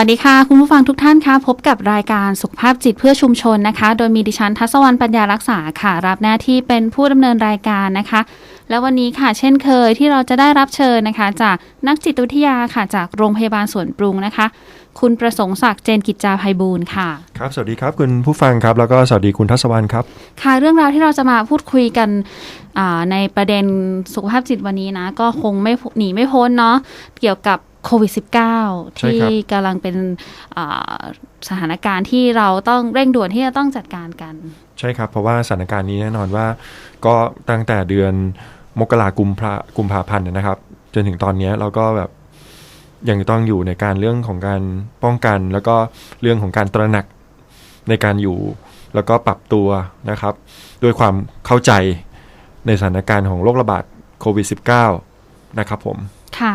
วัสดีค่ะ คุณผู้ฟังทุกท่านคะพบกับรายการสุขภาพจิตเพื่อชุมชนนะคะ โดยมีดิฉันทัศวรรณปัญญารักษาค่ะ รับหน้าที่เป็นผู้ดำเนินรายการนะคะ และวันนี้ค่ะ เช่นเคยที่เราจะได้รับเชิญนะคะ จากนักจิตวิทยาค่ะ จากโรงพยาบาลสวนปรุงนะคะ คุณประสงค์ศักดิ์เจนกิจจาภัยบูลย์ค่ะครับสวัสดีครับคุณผู้ฟังครับแล้วก็สวัสดีคุณทัศวรรณครับค่ะเรื่องราวที่เราจะมาพูดคุยกันอ่าในประเด็นสุขภาพจิตวันนี้นะ ก็คงไม่หนีไม่พ้นเนาะเกี่ยวกับ โควิด -19 ใช่ที่ครับกำลังเป็นอ่าสถานการณ์ที่เราต้องเร่งด่วนที่จะต้องจัดการกัน ใช่ครับ เพราะว่าสถานการณ์นี้แน่นอนว่า ก็ตั้งแต่เดือนมกรากุมภากุมภาพันธ์นะครับ จนถึงตอนนี้เราก็แบบยังต้องอยู่ในการเรื่องของการป้องกัน แล้วก็เรื่องของการตระหนักในการอยู่แล้วก็ปรับตัวนะครับ ด้วยความเข้าใจในสถานการณ์ของโรคระบาดโควิด -19 นะครับผม ค่ะ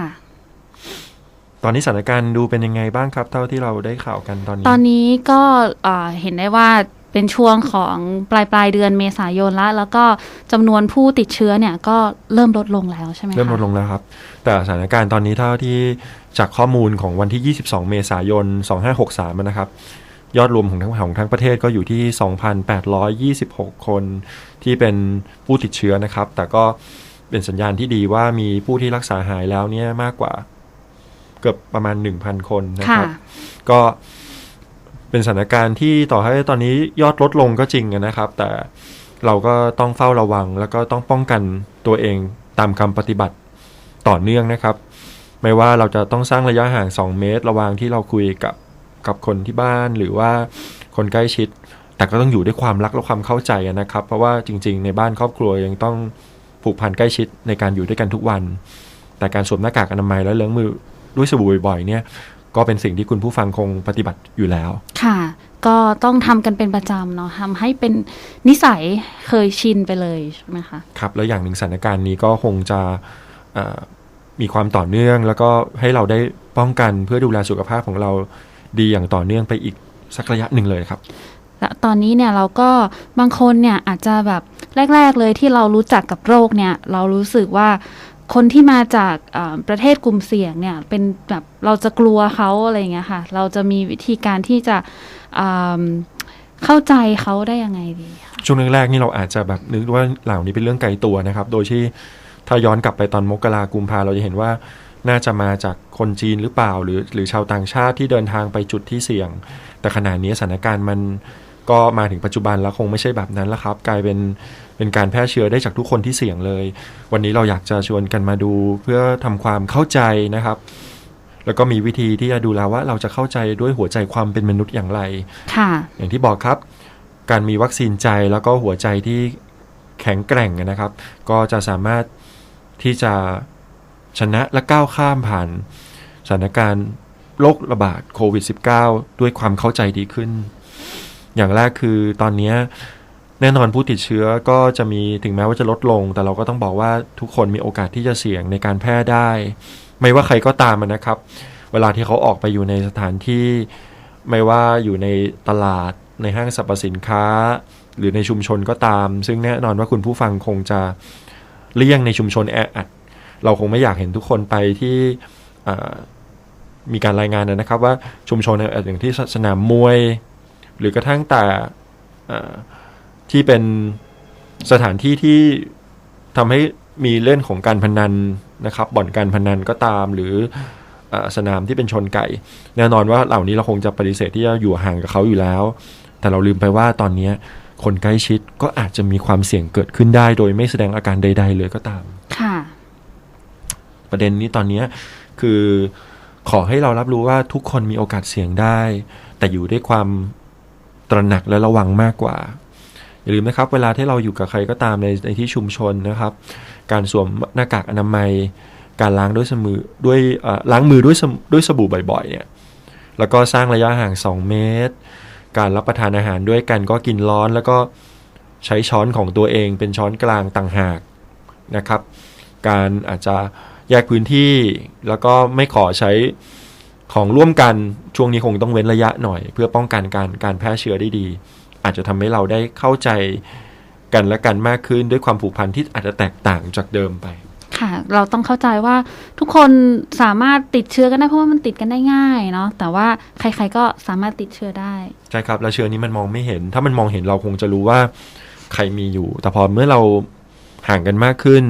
ตอนนี้สถานการณ์ดูเป็นยังไงบ้างครับ เท่าที่เราได้ข่าวกันตอนนี้ ตอนนี้ก็อ่าเห็นได้ว่าเป็นช่วงของปลายปลายๆเดือนเมษายนแล้วแล้วก็จำนวนผู้ติดเชื้อเนี่ยก็เริ่มลดลงแล้วใช่ไหมคะเริ่มลดลงแล้วครับ แต่สถานการณ์ตอนนี้เท่าที่จากข้อมูลของวันที่ 22 เมษายน 2563 นะครับ ยอดรวมของทั้งของทั้งประเทศก็อยู่ที่ 2,826 คนที่เป็นผู้ติดเชื้อนะครับ แต่ก็เป็นสัญญาณที่ดีว่ามีผู้ที่รักษาหายแล้วเนี่ยมากกว่า เกือบประมาณ 1,000 คนนะคค่ะรับ ก็เป็นสถานการณ์ที่ต่อให้ตอนนี้ยอดลดลงก็จริงนะครับ แต่เราก็ต้องเฝ้าระวัง แล้วก็ต้องป้องกันตัวเองตามคำปฏิบัติต่อเนื่องนะครับ ไม่ว่าเราจะต้องสร้างระยะห่าง 2 เมตร ระหว่างที่เราคุยกับกับคนที่บ้านหรือว่าคนใกล้ชิด แต่ก็ต้องอยู่ด้วยความรักและความเข้าใจนะครับ เพราะว่าจริง ๆ ในบ้านครอบครัวยังต้องผูกพันใกล้ชิดในการอยู่ด้วยกันทุกวัน แต่การสวมหน้ากากอนามัยและเลื้องมือ ด้วยสบู่บ่อยๆเนี่ยก็เป็นสิ่งที่คุณผู้ฟังคงปฏิบัติอยู่แล้ว ค่ะ ก็ต้องทำกันเป็นประจำเนาะทำให้เป็นนิสัยเคยชินไปเลยใช่ไหมคะ ครับ แล้วอย่างหนึ่งสถานการณ์นี้ก็คงจะเอ่อมีความต่อเนื่อง แล้วก็ให้เราได้ป้องกันเพื่อดูแลสุขภาพของเราดีอย่างต่อเนื่องไปอีกสักระยะหนึ่งเลยครับและตอนนี้เนี่ยเราก็บางคนเนี่ยอาจจะแบบแรก ๆ เลยที่เรารู้จักกับโรคเนี่ย เรารู้สึกว่า คนที่มาจากประเทศกลุ่มเสี่ยงเนี่ยเป็นแบบเราจะกลัวเขาอะไรเงี้ยค่ะ เราจะมีวิธีการที่จะเข้าใจเขาได้ยังไงดีช่วงแรกๆนี่เราอาจจะแบบนึกว่าเหล่านี้เป็นเรื่องไกลตัวนะครับ โดยที่ถ้าย้อนกลับไปตอนมกรากุมภาเราจะเห็นว่าน่าจะมาจากคนจีนหรือเปล่า หรือหรือชาวต่างชาติที่เดินทางไปจุดที่เสี่ยง แต่ขณะนี้สถานการณ์มัน ก็มาถึงปัจจุบันแล้วคงไม่ใช่แบบนั้นแล้วครับ กลายเป็นเป็นการแพร่เชื้อได้จากทุกคนที่เสี่ยงเลย วันนี้เราอยากจะชวนกันมาดู เพื่อทำความเข้าใจนะครับ แล้วก็มีวิธีที่จะดูแลว่าเราจะเข้าใจด้วยหัวใจความเป็นมนุษย์อย่างไรค่ะอย่างที่บอกครับ การมีวัคซีนใจแล้วก็หัวใจที่แข็งแกร่งนะครับ ก็จะสามารถที่จะชนะและก้าวข้ามผ่านสถานการณ์โรคระบาดโควิด -19 ด้วยความเข้าใจดีขึ้น อย่างแรกคือตอนนี้แน่นอนผู้ติดเชื้อก็จะมีถึงแม้ว่าจะลดลง แต่เราก็ต้องบอกว่าทุกคนมีโอกาสที่จะเสี่ยงในการแพร่ได้ ไม่ว่าใครก็ตามนะครับ เวลาที่เขาออกไปอยู่ในสถานที่ ไม่ว่าอยู่ในตลาดในห้างสรรพสินค้า หรือในชุมชนก็ตาม ซึ่งแน่นอนว่าคุณผู้ฟังคงจะเลี่ยงในชุมชนแออัดเราคงไม่อยากเห็นทุกคนไปที่มีการรายงานนะครับ ว่าชุมชนแออัดอย่างที่สนามมวย หรือกระทั่งแต่เอ่อที่เป็นสถานที่ที่ทำให้มีเล่นของการพนันนะครับ บ่อนการพนันก็ตามหรือเอ่อสนามที่เป็นชนไก่ แน่นอนว่าเหล่านี้เราคงจะปฏิเสธที่จะอยู่ห่างกับเขาอยู่แล้ว แต่เราลืมไปว่าตอนนี้คนใกล้ชิดก็อาจจะมีความเสี่ยงเกิดขึ้นได้ โดยไม่แสดงอาการใด ๆ เลยก็ตาม ค่ะ ประเด็นนี้ตอนนี้คือขอให้เรารับรู้ว่าทุกคนมีโอกาสเสี่ยงได้ แต่อยู่ด้วยความ ตระหนักและระวังมากกว่า อย่าลืมนะครับ เวลาที่เราอยู่กับใครก็ตามในในที่ชุมชนนะครับ การสวมหน้ากากอนามัย การล้างด้วยสมือด้วยล้างมือด้วยด้วยสบู่บ่อยๆเนี่ยแล้วก็สร้างระยะห่าง 2 เมตร การรับประทานอาหารด้วยกันก็กินร้อน แล้วก็ใช้ช้อนของตัวเองเป็นช้อนกลางต่างหากนะครับ การอาจจะแยกพื้นที่แล้วก็ไม่ขอใช้ ของร่วมกันช่วงนี้คงต้องเว้นระยะหน่อย เพื่อป้องกันการการแพร่เชื้อได้ดี อาจจะทำให้เราได้เข้าใจกันและกันมากขึ้นด้วยความผูกพันที่อาจจะแตกต่างจากเดิมไป ค่ะ เราต้องเข้าใจว่าทุกคนสามารถติดเชื้อกันได้เพราะว่ามันติดกันได้ง่ายเนาะแต่ว่าใครๆก็สามารถติดเชื้อได้ใช่ครับแล้วเชื้อนี้มันมองไม่เห็น ถ้ามันมองเห็นเราคงจะรู้ว่าใครมีอยู่ แต่พอเมื่อเราห่างกันมากขึ้น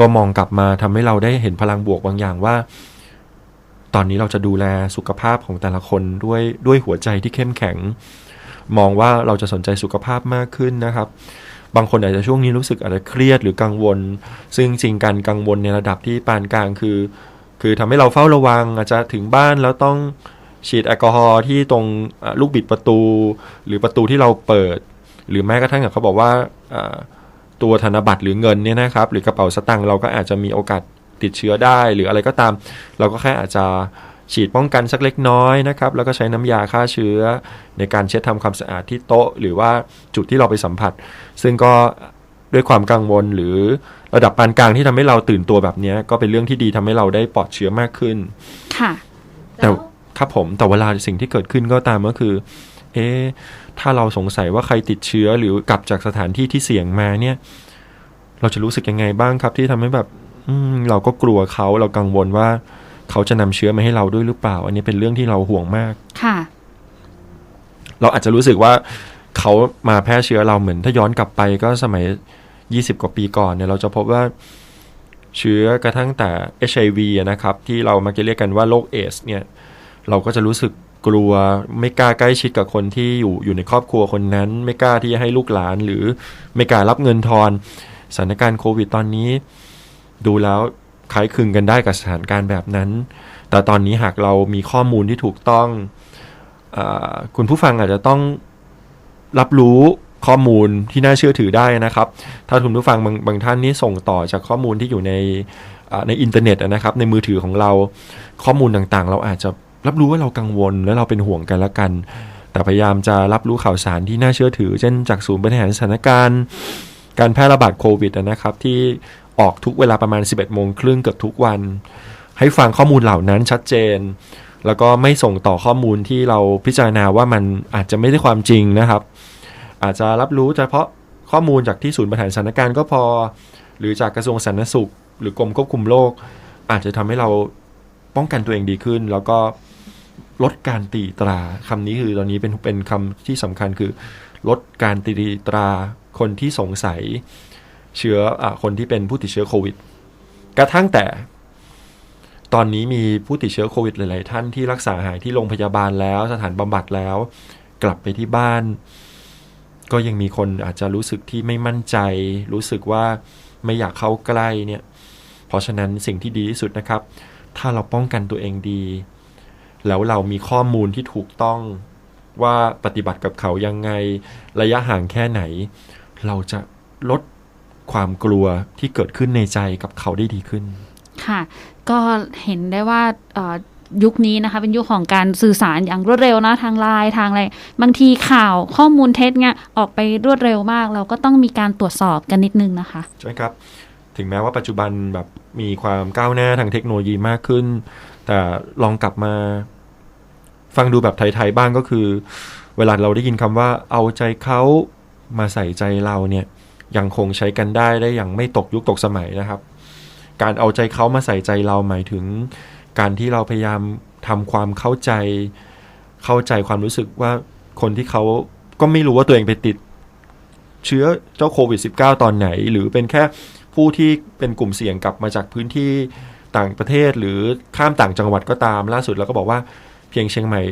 ก็มองกลับมาทำให้เราได้เห็นพลังบวกบางอย่างว่า ตอนนี้เราจะดูแลสุขภาพของแต่ละคนด้วยด้วยหัวใจที่เข้มแข็ง มองว่าเราจะสนใจสุขภาพมากขึ้นนะครับ บางคนอาจจะช่วงนี้รู้สึกอาจจะเครียดหรือกังวล ซึ่งจริงการกังวลในระดับที่ปานกลางคือ คือทำให้เราเฝ้าระวัง อาจจะถึงบ้านแล้วต้องฉีดแอลกอฮอล์ที่ตรงลูกบิดประตู หรือประตูที่เราเปิด หรือแม้กระทั่งเขาบอกว่าตัวธนบัตรหรือเงินเนี่ยนะครับ หรือกระเป๋าสตางค์เราก็อาจจะมีโอกาส ติดเชื้อได้หรืออะไรก็ตาม เราก็แค่อาจจะฉีดป้องกันสักเล็กน้อยนะครับ แล้วก็ใช้น้ำยาฆ่าเชื้อ ในการเช็ดทำความสะอาดที่โต๊ะ หรือว่าจุดที่เราไปสัมผัส ซึ่งก็ด้วยความกังวลหรือระดับปานกลางที่ทำให้เราตื่นตัวแบบเนี้ยก็เป็นเรื่องที่ดีทำให้เราได้ปลอดเชื้อมากขึ้น ค่ะ แต่ครับผมแต่เวลาสิ่งที่เกิดขึ้นก็ตามก็คือ เอ๊ะถ้าเราสงสัยว่าใครติดเชื้อหรือกลับจากสถานที่ที่เสี่ยงมาเนี่ย เราจะรู้สึกยังไงบ้างครับที่ทำให้แบบ อืมเราก็กลัวเขาเรากังวลว่า เขาจะนำเชื้อมาให้เราด้วยหรือเปล่า อันนี้เป็นเรื่องที่เราห่วงมากค่ะ เราอาจจะรู้สึกว่าเขามาแพร่เชื้อเราเหมือนถ้าย้อนกลับไปก็สมัย20กว่าปีก่อนเนี่ยเราจะพบว่าเชื้อกระทั่งแต่ HIV อะนะครับ ที่เรามาเรียกกันว่าโรคเอสเนี่ย เราก็จะรู้สึกกลัวไม่กล้าใกล้ชิดกับคนที่อยู่อยู่ในครอบครัวคนนั้น ไม่กล้าที่จะให้ลูกหลานหรือไม่กล้ารับเงินทอนสถานการณ์โควิดตอนนี้ ดูแล้วคล้ายคลึงกันได้กับสถานการณ์แบบนั้น แต่ตอนนี้หากเรามีข้อมูลที่ถูกต้องอคุณผู้ฟังอาจจะต้องรับรู้ข้อมูลที่น่าเชื่อถือได้นะครับ ถ้าคุณผู้ฟังบางบางท่านนี่ส่งต่อจากข้อมูลที่อยู่ในในอินเทอร์เน็ตนะครับ ในมือถือของเราข้อมูลต่างๆ เราอาจจะรับรู้ว่าเรากังวลและเราเป็นห่วงกันละกัน แต่พยายามจะรับรู้ข่าวสารที่น่าเชื่อถือ เช่นจากศูนย์บริหารสถานการณ์ การแพร่ระบาดโควิดนะครับ ที่ ออกทุกเวลาประมาณ 11โมงครึ่งเกือบทุกวัน ให้ฟังข้อมูลเหล่านั้นชัดเจน แล้วก็ไม่ส่งต่อข้อมูลที่เราพิจารณาว่ามันอาจจะไม่ได้ความจริงนะครับ อาจจะรับรู้เฉพาะข้อมูลจากที่ศูนย์บริหารสถานการณ์ก็พอ หรือจากกระทรวงสาธารณสุข หรือกรมควบคุมโรคอาจจะทำให้เราป้องกันตัวเองดีขึ้น แล้วก็ลดการตีตราคำนี้คือตอนนี้เป็นเป็นคำที่สำคัญคือ ลดการตีตราคนที่สงสัย เชื้ออคนที่เป็นผู้ติดเชื้อโควิด กระทั่งแต่ ตอนนี้มีผู้ติดเชื้อโควิดหลาย ๆ ท่านที่รักษาหายที่โรงพยาบาลแล้ว สถานบำบัดแล้ว กลับไปที่บ้าน ก็ยังมีคนอาจจะรู้สึกที่ไม่มั่นใจ รู้สึกว่าไม่อยากเข้าใกล้เนี่ย เพราะฉะนั้นสิ่งที่ดีที่สุดนะครับ ถ้าเราป้องกันตัวเองดี แล้วเรามีข้อมูลที่ถูกต้องว่าปฏิบัติกับเขายังไงระยะห่างแค่ไหน เราจะลด ความกลัวที่เกิดขึ้นในใจกับเขาได้ดีขึ้น ค่ะ ก็เห็นได้ว่าเอ่อยุคนี้นะคะเป็นยุคของการสื่อสารอย่างรวดเร็วนะทางไลน์ทางอะไรบางทีข่าวข้อมูลเท็จเนี่ยออกไปรวดเร็วมาก เราก็ต้องมีการตรวจสอบกันนิดนึงนะคะ ใช่ครับ ถึงแม้ว่าปัจจุบันแบบมีความก้าวหน้าทางเทคโนโลยีมากขึ้น แต่ลองกลับมาฟังดูแบบไทยๆบ้างก็คือ เวลาเราได้ยินคำว่าเอาใจเขามาใส่ใจเราเนี่ย ยังคงใช้กันได้ได้อย่างไม่ตกยุคตกสมัยนะครับ การเอาใจเขามาใส่ใจเราหมายถึง การที่เราพยายามทำความเข้าใจ เข้าใจความรู้สึกว่าคนที่เขาก็ไม่รู้ว่าตัวเองไปติด เชื้อเจ้าโควิด -19 ตอนไหน หรือเป็นแค่ผู้ที่เป็นกลุ่มเสี่ยงกลับมาจากพื้นที่ต่างประเทศหรือข้ามต่างจังหวัดก็ตาม ล่าสุดเราก็บอกว่าเพียงเชียงใหม่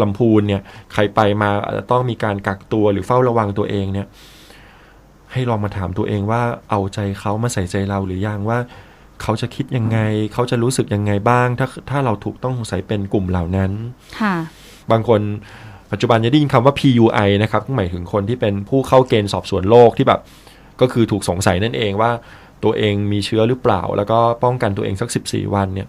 ลำพูนเนี่ยใครไปมาอาจจะต้องมีการกักตัวหรือเฝ้าระวังตัวเองเนี่ย ให้ลองมาถามตัวเองว่าเอาใจเขามาใส่ใจเราหรือยังว่า เขาจะคิดยังไง เขาจะรู้สึกยังไงบ้าง ถ้าถ้าเราถูกต้องสงสัยเป็นกลุ่มเหล่านั้นค่ะบางคนปัจจุบันจะได้ยินคำว่า PUI นะครับหมายถึงคนที่เป็นผู้เข้าเกณฑ์สอบสวนโรคที่แบบ ก็คือถูกสงสัยนั่นเองว่าตัวเองมีเชื้อหรือเปล่า แล้วก็ป้องกันตัวเองสัก 14 วันเนี่ย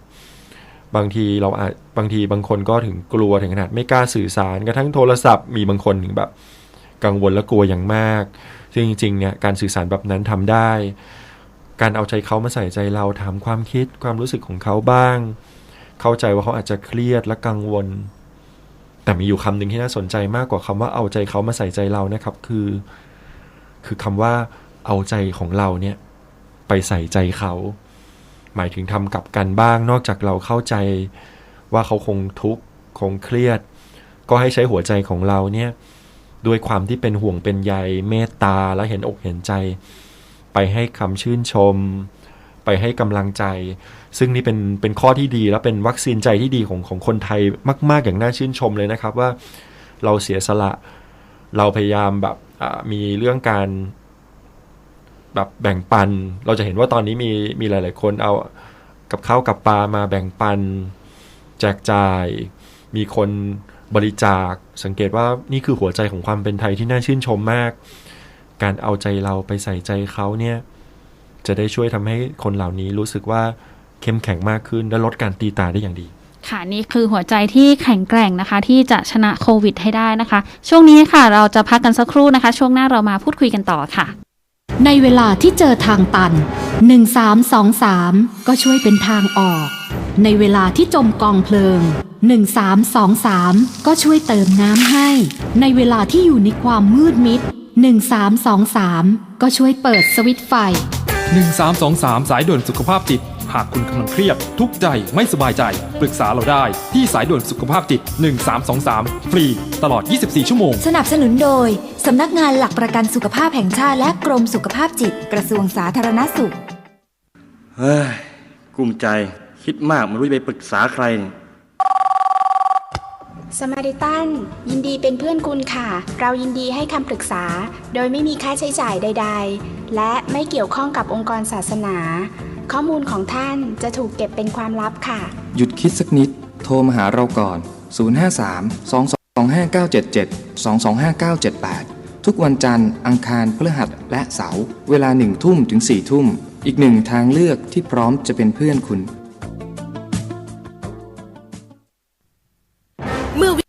บางทีเราอาจบางทีบางคนก็ถึงกลัวถึงขนาดไม่กล้าสื่อสารกระทั่งโทรศัพท์มีบางคนถึงแบบ กังวลและกลัวอย่างมาก ซึ่งจริงๆเนี่ยการสื่อสารแบบนั้นทำได้ การเอาใจเขามาใส่ใจเราถามความคิดความรู้สึกของเขาบ้าง เข้าใจว่าเขาอาจจะเครียดและกังวล แต่มีอยู่คำหนึ่งที่น่าสนใจมากกว่าคำว่าเอาใจเขามาใส่ใจเรานะครับ คือ คือคำว่าเอาใจของเราเนี่ยไปใส่ใจเขา หมายถึงทำกับกันบ้างนอกจากเราเข้าใจว่าเขาคงทุกข์คงเครียด ก็ให้ใช้หัวใจของเราเนี่ย ด้วยความที่เป็นห่วงเป็นใยเมตตาและเห็นอกเห็นใจ ไปให้คำชื่นชม ไปให้กำลังใจ ซึ่งนี่เป็นเป็นข้อที่ดีและเป็นวัคซีนใจที่ดีของของคนไทยมาก ๆ อย่างน่าชื่นชมเลยนะครับว่าเราเสียสละ เราพยายามแบบมีเรื่องการแบบแบ่งปัน เราจะเห็นว่าตอนนี้มีมีหลาย ๆ คนเอากับข้าวกับปลามาแบ่งปัน แจกจ่าย มีคน บริจาคสังเกตว่านี่คือหัวใจของความเป็นไทยที่น่าชื่นชมมาก การเอาใจเราไปใส่ใจเขาเนี่ยจะได้ช่วยทำให้คนเหล่านี้รู้สึกว่าเข้มแข็งมากขึ้น และลดการตีตาได้อย่างดี ค่ะนี่คือหัวใจที่แข็งแกร่งนะคะ ที่จะชนะโควิดให้ได้นะคะ ช่วงนี้ค่ะ เราจะพักกันสักครู่นะคะ ช่วงหน้าเรามาพูดคุยกันต่อค่ะ ในเวลาที่เจอทางตัน 1323 ก็ช่วยเป็นทางออก ในเวลาที่จมกองเพลิง 1323 ก็ช่วยเติมน้ำให้ ในเวลาที่อยู่ในความมืดมิด 1323 ก็ช่วยเปิดสวิตช์ไฟ 1323 สายด่วนสุขภาพจิต หากคุณกำลังเครียด ทุกข์ใจไม่สบายใจ ปรึกษาเราได้ ที่สายด่วนสุขภาพจิต 1323 ฟรี ตลอด 24 ชั่วโมง สนับสนุนโดย สำนักงานหลักประกันสุขภาพแห่งชาติและกรมสุขภาพจิต กระทรวงสาธารณสุข เฮ้ยกลุ้มใจคิดมากไม่รู้จะไปปรึกษาใครเนี่ย สมาริตันยินดีเป็นเพื่อนคุณค่ะ เรายินดีให้คำปรึกษา โดยไม่มีค่าใช้จ่ายใด ๆ และไม่เกี่ยวข้องกับองค์กรศาสนา ข้อมูลของท่านจะถูกเก็บเป็นความลับค่ะ หยุดคิดสักนิด โทรมาหาเราก่อน 053 225 977 225 978 ทุกวันจันทร์ อังคารพฤหัสและเสาร์เวลาหนึ่งทุ่มถึง4ทุ่ม อีกหนึ่งทางเลือกที่พร้อมจะเป็นเพื่อนคุณ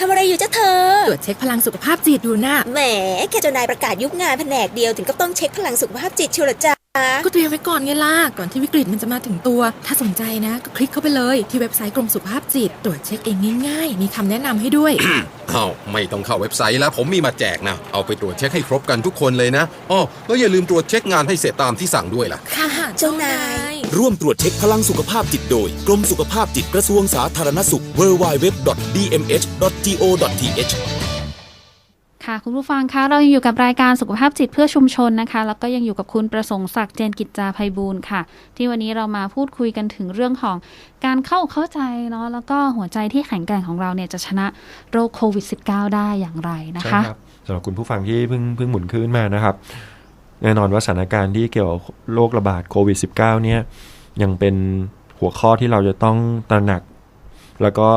ทำอะไรอยู่จ้าเธอ ตรวจเช็คพลังสุขภาพจิตดูนะ แหมแค่เจ้านายประกาศยุบงานแผนกเดียวถึงก็ต้องเช็คพลังสุขภาพจิตเชียวเหรอจ๊ะ ก็เตรียมไว้ก่อนไงล่ะ ก่อนที่วิกฤตมันจะมาถึงตัว ถ้าสนใจนะ ก็คลิกเข้าไปเลยที่เว็บไซต์กรมสุขภาพจิต ตรวจเช็คเองง่ายๆ มีคำแนะนำให้ด้วย อ้าวไม่ต้องเข้าเว็บไซต์แล้วผมมีมาแจกนะ เอาไปตรวจเช็คให้ครบกันทุกคนเลยนะอ้อแล้วอย่าลืมตรวจเช็คงานให้เสร็จตามที่สั่งด้วยล่ะ ค่ะเจ้านาย ร่วมตรวจเช็คพลังสุขภาพจิตโดย กรมสุขภาพจิตกระทรวงสาธารณสุข www.dmh.go.th ค่ะคุณผู้ฟังคะเรายังอยู่กับรายการสุขภาพจิตเพื่อชุมชนนะคะ แล้วก็ยังอยู่กับคุณประสงค์ศักดิ์เจนกิจจาภัยบูลย์ค่ะ ที่วันนี้เรามาพูดคุยกันถึงเรื่องของการเข้าเข้าใจเนาะแล้วก็หัวใจที่แข็งแกร่งของเราเนี่ยจะชนะโรคโควิด -19 ได้อย่างไรนะใช่คะครับสำหรับคุณผู้ฟังที่เพิ่งเพิ่งหมุนขึ้นมานะครับแน่นอนว่าสถานการณ์ที่เกี่ยวกับโรคระบาดโควิด -19 เนี่ยยังเป็นหัวข้อที่เราจะต้องตระหนัก แล้วก็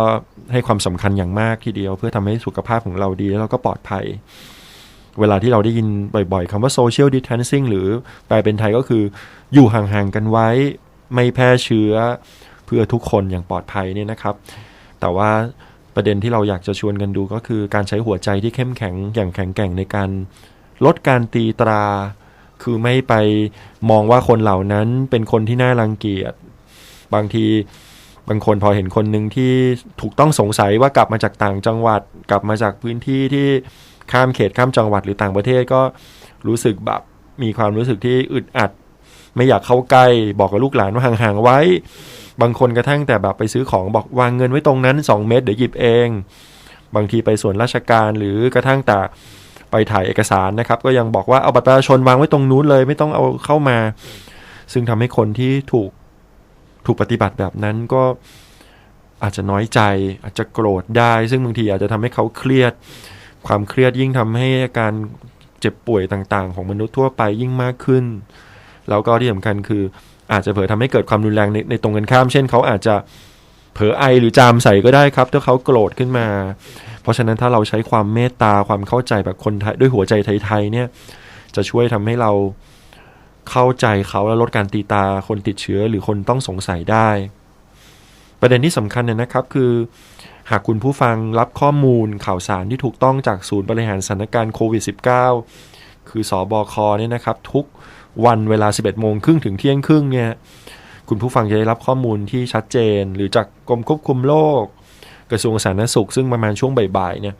ให้ความสำคัญอย่างมากทีเดียว เพื่อทำให้สุขภาพของเราดีแล้วก็ปลอดภัย เวลาที่เราได้ยินบ่อยๆคำว่า social distancing หรือแปลเป็นไทยก็คืออยู่ห่างๆกันไว้ ไม่แพร่เชื้อเพื่อทุกคนอย่างปลอดภัยเนี่ยนะครับ แต่ว่าประเด็นที่เราอยากจะชวนกันดูก็คือการใช้หัวใจที่เข้มแข็งอย่างแข็งแกร่งในการลดการตีตรา คือไม่ไปมองว่าคนเหล่านั้นเป็นคนที่น่ารังเกียจ บางที บางคนพอเห็นคนหนึ่งที่ถูกต้องสงสัยว่ากลับมาจากต่างจังหวัด กลับมาจากพื้นที่ที่ข้ามเขตข้ามจังหวัดหรือต่างประเทศก็รู้สึกแบบมีความรู้สึกที่อึดอัด ไม่อยากเข้าใกล้บอกกับลูกหลานว่าห่างๆไว้ บางคนกระทั่งแต่แบบไปซื้อของบอกวางเงินไว้ตรงนั้น 2 เมตรเดี๋ยวหยิบเอง บางทีไปส่วนราชการหรือกระทั่งแต่ไปถ่ายเอกสารนะครับ ก็ยังบอกว่าเอาบัตรประชาชนวางไว้ตรงนู้นเลย ไม่ต้องเอาเข้ามา ซึ่งทำให้คนที่ถูก ถูกปฏิบัติแบบนั้นก็อาจจะน้อยใจ อาจจะโกรธได้ ซึ่งบางทีอาจจะทำให้เขาเครียด ความเครียดยิ่งทำให้อาการเจ็บป่วยต่างๆ ของมนุษย์ทั่วไปยิ่งมากขึ้น แล้วก็ที่สำคัญคืออาจจะเผลอทำให้เกิดความรุนแรงในในตรงกันข้าม เช่นเขาอาจจะเผลอไอหรือจามใส่ก็ได้ครับ ถ้าเขาโกรธขึ้นมา เพราะฉะนั้นถ้าเราใช้ความเมตตาความเข้าใจแบบคนไทยด้วยหัวใจไทยๆเนี่ยจะช่วยทำให้เรา เข้าใจเขาและลดการตีตาคนติดเชื้อหรือคนต้องสงสัยได้ ประเด็นที่สำคัญเนี่ยนะครับคือ หากคุณผู้ฟังรับข้อมูลข่าวสารที่ถูกต้องจากศูนย์บริหารสถานการณ์โควิด -19 คือสอบอคเนี่ยนะครับทุกวันเวลา 11โมงครึ่งถึงเที่ยงครึ่งเนี่ยคุณผู้ฟังจะได้รับข้อมูลที่ชัดเจน หรือจากกรมควบคุมโรคกระทรวงสาธารณสุข ซึ่งประมาณช่วงบ่ายๆเนี่ย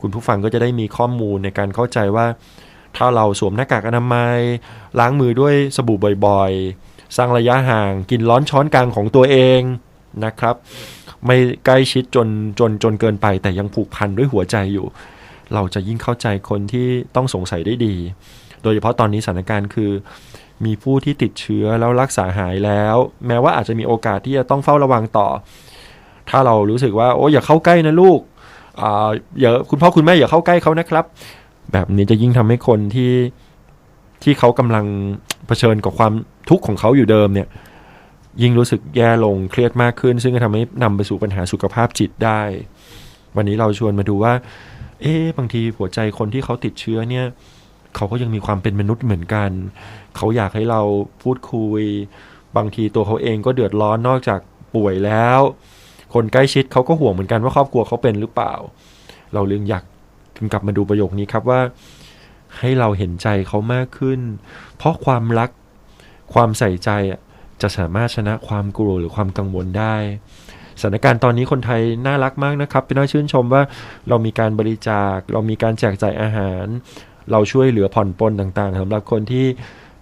คุณผู้ฟังก็จะได้มีข้อมูลในการเข้าใจว่า ถ้าเราสวมหน้ากากอนามัย ล้างมือด้วยสบู่บ่อยๆ สร้างระยะห่างกินร้อนช้อนกลางของตัวเองนะครับ ไม่ใกล้ชิดจนจนจนเกินไปแต่ยังผูกพันด้วยหัวใจอยู่ เราจะยิ่งเข้าใจคนที่ต้องสงสัยได้ดี โดยเฉพาะตอนนี้สถานการณ์คือ มีผู้ที่ติดเชื้อแล้วรักษาหายแล้ว แม้ว่าอาจจะมีโอกาสที่จะต้องเฝ้าระวังต่อ ถ้าเรารู้สึกว่าโอ้อย่าเข้าใกล้นะลูกอ่าอย่าคุณพ่อคุณแม่อย่าเข้าใกล้เขานะครับ แบบนี้จะยิ่งทำให้คนที่ที่เขากำลังเผชิญกับความทุกข์ของเขาอยู่เดิมเนี่ย ยิ่งรู้สึกแย่ลงเครียดมากขึ้น ซึ่งก็ทำให้นำไปสู่ปัญหาสุขภาพจิตได้ วันนี้เราชวนมาดูว่า เอ๊บางทีหัวใจคนที่เขาติดเชื้อเนี่ย เขาก็ยังมีความเป็นมนุษย์เหมือนกัน เขาอยากให้เราพูดคุย บางทีตัวเขาเองก็เดือดร้อนนอกจากป่วยแล้ว คนใกล้ชิดเขาก็ห่วงเหมือนกันว่าครอบครัวเขาเป็นหรือเปล่า เราเรื่องอยาก กลับมาดูประโยคนี้ครับว่า ให้เราเห็นใจเขามากขึ้น เพราะความรักความใส่ใจจะสามารถชนะความกลัวหรือความกังวลได้สถานการณ์ตอนนี้คนไทยน่ารักมากนะครับ เป็นน่าชื่นชมว่าเรามีการบริจาค เรามีการแจกจ่ายอาหาร เราช่วยเหลือผ่อนปลนต่างๆสำหรับคนที่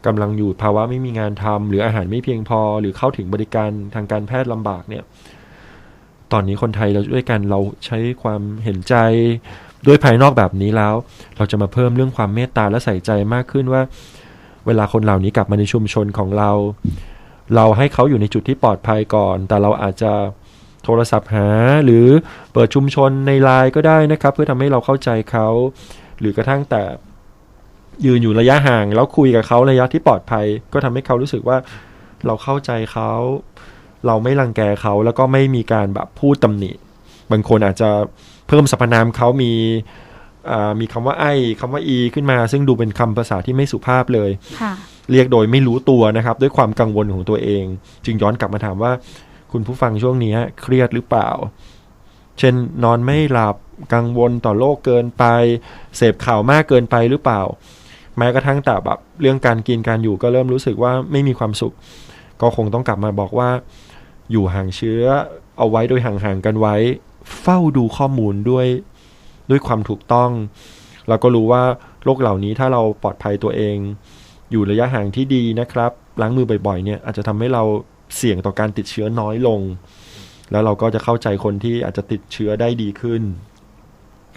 กำลังอยู่ภาวะไม่มีงานทำหรืออาหารไม่เพียงพอ หรือเข้าถึงบริการทางการแพทย์ลำบากเนี่ย ตอนนี้คนไทยเราด้วยกันเราใช้ความเห็นใจ ด้วยภายนอกแบบนี้แล้ว เราจะมาเพิ่มเรื่องความเมตตาและใส่ใจมากขึ้นว่า เวลาคนเหล่านี้กลับมาในชุมชนของเรา เราให้เขาอยู่ในจุดที่ปลอดภัยก่อน แต่เราอาจจะโทรศัพท์หาหรือเปิดชุมชนในไลน์ก็ได้นะครับ เพื่อทำให้เราเข้าใจเขา หรือกระทั่งแต่ยืนอยู่ระยะห่าง แล้วคุยกับเขาระยะที่ปลอดภัย ก็ทำให้เขารู้สึกว่าเราเข้าใจเขา เราไม่รังแกเขาแล้วก็ไม่มีการแบบพูดตำหนิ บางคนอาจจะ เพิ่มสรรพนามเขามีอ่ามีคำว่าไอ้คำว่าอี ขึ้นมา ซึ่งดูเป็นคำภาษาที่ไม่สุภาพเลยค่ะเรียกโดยไม่รู้ตัวนะครับ ด้วยความกังวลของตัวเอง จึงย้อนกลับมาถามว่า คุณผู้ฟังช่วงนี้เครียดหรือเปล่า เช่นนอนไม่หลับกังวลต่อโลกเกินไป เสพข่าวมากเกินไปหรือเปล่า แม้กระทั่งแต่แบบเรื่องการกินการอยู่ก็เริ่มรู้สึกว่าไม่มีความสุข ก็คงต้องกลับมาบอกว่า อยู่ห่างเชื้อเอาไว้โดยห่างๆกันไว้ เฝ้าดูข้อมูลด้วยด้วยความถูกต้อง เราก็รู้ว่าโรคเหล่านี้ถ้าเราปลอดภัยตัวเอง อยู่ระยะห่างที่ดีนะครับ ล้างมือบ่อยๆเนี่ยอาจจะทำให้เราเสี่ยงต่อการติดเชื้อน้อยลง แล้วเราก็จะเข้าใจคนที่อาจจะติดเชื้อได้ดีขึ้น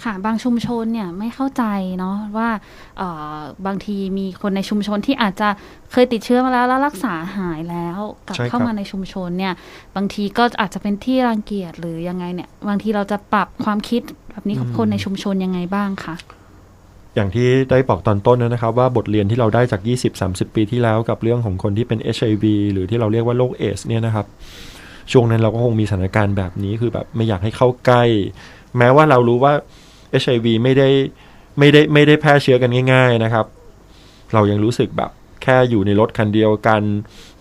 ค่ะบางชุมชนเนี่ยไม่เข้าใจเนาะว่าเอ่อบางทีมีคนในชุมชนที่อาจจะเคยติดเชื้อมาแล้วแล้วรักษาหายแล้วกลับใช่ครับเข้ามาในชุมชนเนี่ยบางทีก็อาจจะเป็นที่รังเกียจหรือยังไงเนี่ยบางทีเราจะปรับความคิดแบบนี้กับคนในชุมชนยังไงบ้างคะอย่างที่ได้บอกตอนต้นนะครับว่าบทเรียนที่เราได้จาก 20-30 ปีที่แล้วกับเรื่องของคนที่เป็น HIV หรือที่เราเรียกว่าโรคเอสเนี่ยนะครับช่วงนั้นเราก็คงมีสถานการณ์แบบนี้คือแบบไม่อยากให้เข้าใกล้ แม้ว่าเรารู้ว่า HIV ไม่ได้ไม่ได้ไม่ได้แพร่เชื้อกันง่าย ๆนะครับ เรายังรู้สึกแบบแค่อยู่ในรถคันเดียวกัน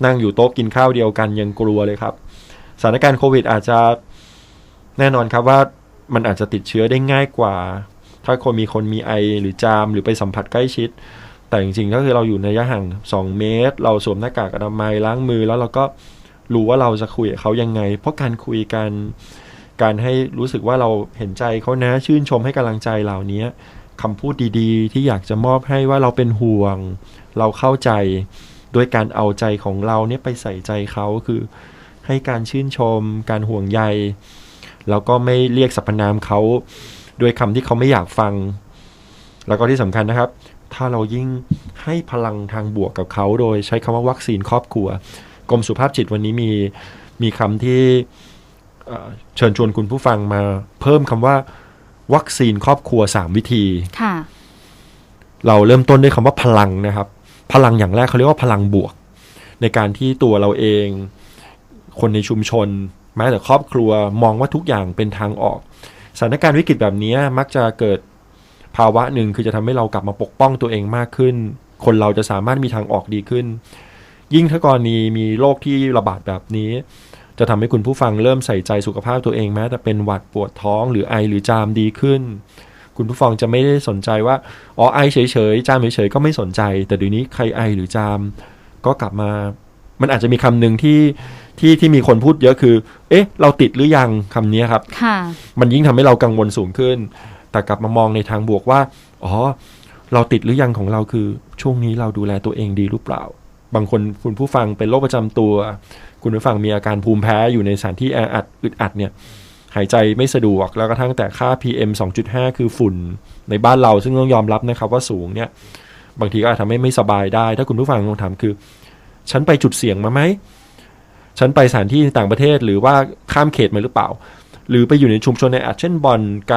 นั่งอยู่โต๊ะกินข้าวเดียวกันยังกลัวเลยครับสถานการณ์โควิดอาจจะแน่นอนครับว่ามันอาจจะติดเชื้อได้ง่ายกว่า ถ้าคนมีคนมีไอหรือจามหรือไปสัมผัสใกล้ชิด แต่จริงๆก็คือเราอยู่ในระยะห่าง 2 เมตร เราสวมหน้ากากอนามัยล้างมือแล้วเราก็รู้ว่าเราจะคุยกับเขายังไง เพราะการคุยกัน การให้รู้สึกว่าเราเห็นใจเขานะชื่นชมให้กำลังใจเหล่านี้คำพูดดีๆ ที่อยากจะมอบให้ว่าเราเป็นห่วง เราเข้าใจด้วยการเอาใจของเราเนี่ยไปใส่ใจเขาคือ ให้การชื่นชม การห่วงใยแล้วก็ไม่เรียกสรรพนามเขาด้วยคำที่เขาไม่อยากฟัง แล้วก็ที่สำคัญนะครับ ถ้าเรายิ่งให้พลังทางบวกกับเขา โดยใช้คำว่าวัคซีนครอบครัว กรมสุขภาพจิตวันนี้มีมีคำที่ เอ่อเชิญชวนคุณผู้ฟังมาเพิ่มคำว่า วัคซีนครอบครัว3วิธีค่ะเราเริ่มต้นด้วยคำว่าพลังนะครับ พลังอย่างแรกเขาเรียกว่าพลังบวก ในการที่ตัวเราเอง คนในชุมชน แม้แต่ครอบครัวมองว่าทุกอย่างเป็นทางออกสถานการณ์วิกฤตแบบนี้มักจะเกิดภาวะหนึ่งคือจะทำให้เรากลับมาปกป้องตัวเองมากขึ้น คนเราจะสามารถมีทางออกดีขึ้น ยิ่งถ้ากรณีมีโรคที่ระบาดแบบนี้ จะทำให้คุณผู้ฟังเริ่มใส่ใจสุขภาพตัวเองแม้แต่เป็นหวัดปวดท้องหรือไอหรือจามดีขึ้น คุณผู้ฟังจะไม่ได้สนใจว่าอ๋อไอเฉยๆจามเฉยๆก็ไม่สนใจ แต่เดี๋ยวนี้ใครไอหรือจาม ก็กลับมา มันอาจจะมีคำหนึ่งที่ที่ที่มีคนพูดเยอะคือ เอ๊ะ เราติดหรือยังคำนี้ครับค่ะมันยิ่งทำให้เรากังวลสูงขึ้น แต่กลับมามองในทางบวกว่า อ๋อ เราติดหรือยังของเราคือ ช่วงนี้เราดูแลตัวเองดีหรือเปล่า บางคนคุณผู้ฟังเป็นโรคประจำตัว คุณผู้ฟังมีอาการภูมิแพ้อยู่ในสถานที่แออัดอึดอัดเนี่ยหายใจไม่สะดวกแล้วก็ทั้งแต่ค่า PM 2.5 คือฝุ่นในบ้านเราซึ่งต้องยอมรับนะครับว่าสูงเนี่ยบางทีก็อาจทำให้ไม่สบายได้ ถ้าคุณผู้ฟังลองถามคือ ฉันไปจุดเสี่ยงมาไหม ฉันไปสถานที่ต่างประเทศหรือว่าข้ามเขตมาหรือเปล่า หรือไปอยู่ในชุมชนในอาจเช่นบ่อนไก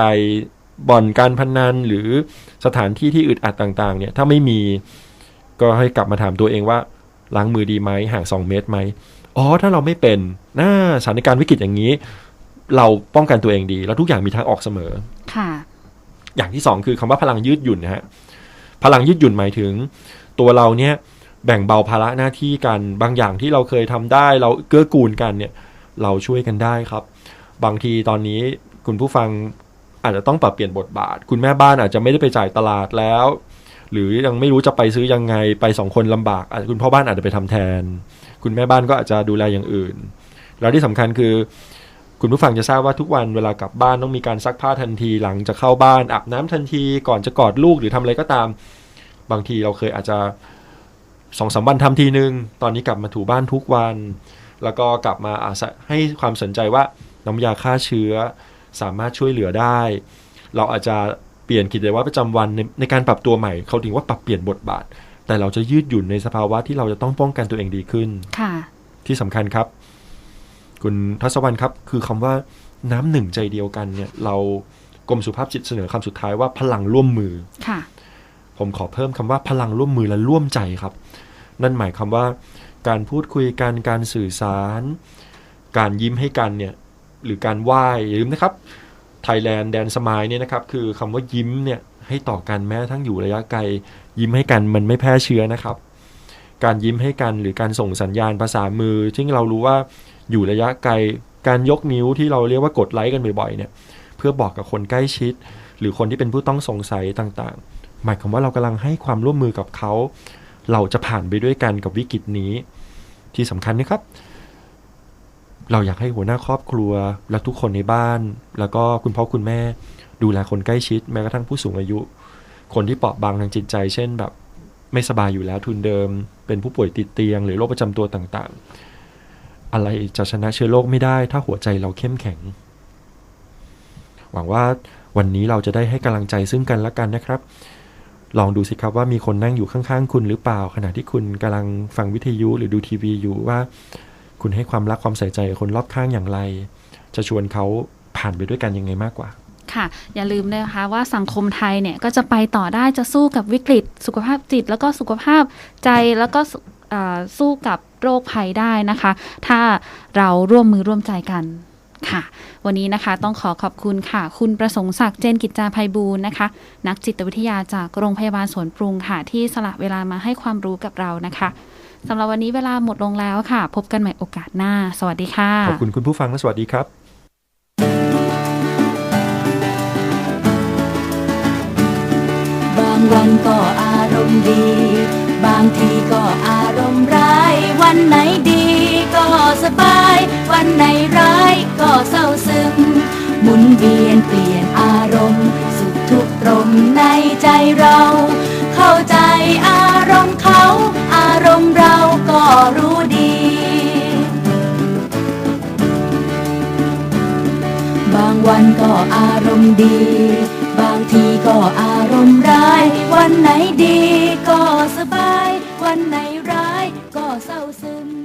บ่อนการพนันหรือสถานที่ที่อึดอัดต่าง ๆ เนี่ยถ้าไม่มีก็ให้กลับมาถามตัวเองว่า ล้างมือดีไหมห่างสองเมตรไหมอ๋อถ้าเราไม่เป็นน่าสถานการณ์วิกฤตอย่างนี้ เราป้องกันตัวเองดี แล้วทุกอย่างมีทางออกเสมอค่ะ อย่างที่สองคือคำว่าพลังยืดหยุ่นนะฮะพลังยืดหยุ่นหมายถึง ตัวเราเนี่ยแบ่งเบาภาระหน้าที่กันบางอย่างที่เราเคยทำได้ เราเกื้อกูลกันเนี่ย เราช่วยกันได้ครับ บางทีตอนนี้คุณผู้ฟังอาจจะต้องปรับเปลี่ยนบทบาท คุณแม่บ้านอาจจะไม่ได้ไปจ่ายตลาดแล้ว หรือยังไม่รู้จะไปซื้อยังไงไปสองคนลำบากอาจจะคุณพ่อบ้านอาจจะไปทำแทน คุณแม่บ้านก็อาจจะดูแลอย่างอื่น แล้วที่สำคัญคือ คุณผู้ฟังจะทราบว่าทุกวันเวลากลับบ้านต้องมีการซักผ้าทันทีหลังจะเข้าบ้านอาบน้ำทันทีก่อนจะกอดลูกหรือทำอะไรก็ตาม บางทีเราเคยอาจจะสองสามวันทำทีนึง ตอนนี้กลับมาถูบ้านทุกวัน แล้วก็กลับมาอาศัยให้ความสนใจว่าน้ำยาฆ่าเชื้อสามารถช่วยเหลือได้ เราอาจจะ เปลี่ยนกิจวัตรประจำวันในในการปรับตัวใหม่เขาถึงว่าปรับเปลี่ยนบทบาท แต่เราจะยืดหยุ่นในสภาวะที่เราจะต้องป้องกันตัวเองดีขึ้นค่ะ ที่สำคัญครับ คุณทัศวรรณครับ คือคำว่าน้ำหนึ่งใจเดียวกันเนี่ยเรากรมสุขภาพจิตเสนอคำสุดท้ายว่าพลังร่วมมือค่ะ ผมขอเพิ่มคำว่าพลังร่วมมือและร่วมใจครับ นั่นหมายความว่า การพูดคุยกันการสื่อสาร การยิ้มให้กันเนี่ย หรือการไหว้อย่าลืมนะครับ ไทยแลนด์แดนสมายเนี่ยนะครับคือคำว่ายิ้มเนี่ยให้ต่อกันแม้ทั้งอยู่ระยะไกล ยิ้มให้กันมันไม่แพร่เชื้อนะครับ การยิ้มให้กันหรือการส่งสัญญาณภาษามือซึ่งเรารู้ว่าอยู่ระยะไกล การยกนิ้วที่เราเรียกว่ากดไลค์กันบ่อยๆเนี่ยเพื่อบอกกับคนใกล้ชิด หรือคนที่เป็นผู้ต้องสงสัยต่างๆ หมายความว่าเรากำลังให้ความร่วมมือกับเขา เราจะผ่านไปด้วยกันกับวิกฤตนี้ ที่สำคัญนะครับ เราอยากให้หัวหน้าครอบครัว และทุกคนในบ้าน แล้วก็คุณพ่อคุณแม่ ดูแลคนใกล้ชิด แม้กระทั่งผู้สูงอายุ คนที่เปราะบางทางจิตใจ เช่นแบบไม่สบายอยู่แล้วทุนเดิม เป็นผู้ป่วยติดเตียง หรือโรคประจำตัวต่างๆ อะไรจะชนะเชื้อโรคไม่ได้ ถ้าหัวใจเราเข้มแข็ง หวังว่าวันนี้เราจะได้ให้กำลังใจซึ่งกันและกันนะครับ ลองดูสิครับว่ามีคนนั่งอยู่ข้างๆ คุณหรือเปล่า ขณะที่คุณกำลังฟังวิทยุหรือดูทีวีอยู่ว่า คุณให้ความรักความใส่ใจคนรอบข้างอย่างไร จะชวนเขาผ่านไปด้วยกันยังไงมากกว่าค่ะอย่าลืมนะคะว่าสังคมไทยเนี่ยก็จะไปต่อได้จะสู้กับวิกฤต สุขภาพจิต แล้วก็สุขภาพใจแล้วก็สู้กับโรคภัยได้นะคะ ถ้าเราร่วมมือร่วมใจกันค่ะ วันนี้นะคะต้องขอขอบคุณค่ะ คุณประสงค์ศักดิ์เจนกิจจาภัยบูลย์นะคะ นักจิตวิทยาจากโรงพยาบาลสวนปรุงค่ะ ที่สละเวลามาให้ความรู้กับเรานะคะ สำหรับวันนี้เวลาหมดลงแล้วค่ะ พบกันใหม่โอกาสหน้า สวัสดีค่ะ ขอบคุณคุณผู้ฟังและสวัสดีครับ บางวันก็อารมณ์ดี บางทีก็อารมณ์ร้าย วันไหนดีก็สบาย วันไหนร้ายก็เศร้าซึมหมุนเวียนเปลี่ยนอารมณ์ สุขทุกข์ตรงในใจเรา เข้าใจอารมณ์เขาอารมณ์เราก็รู้ดี บางวันก็อารมณ์ดี บางทีก็อารมณ์ร้าย วันไหนดีก็สบาย วันไหนร้ายก็เศร้าซึม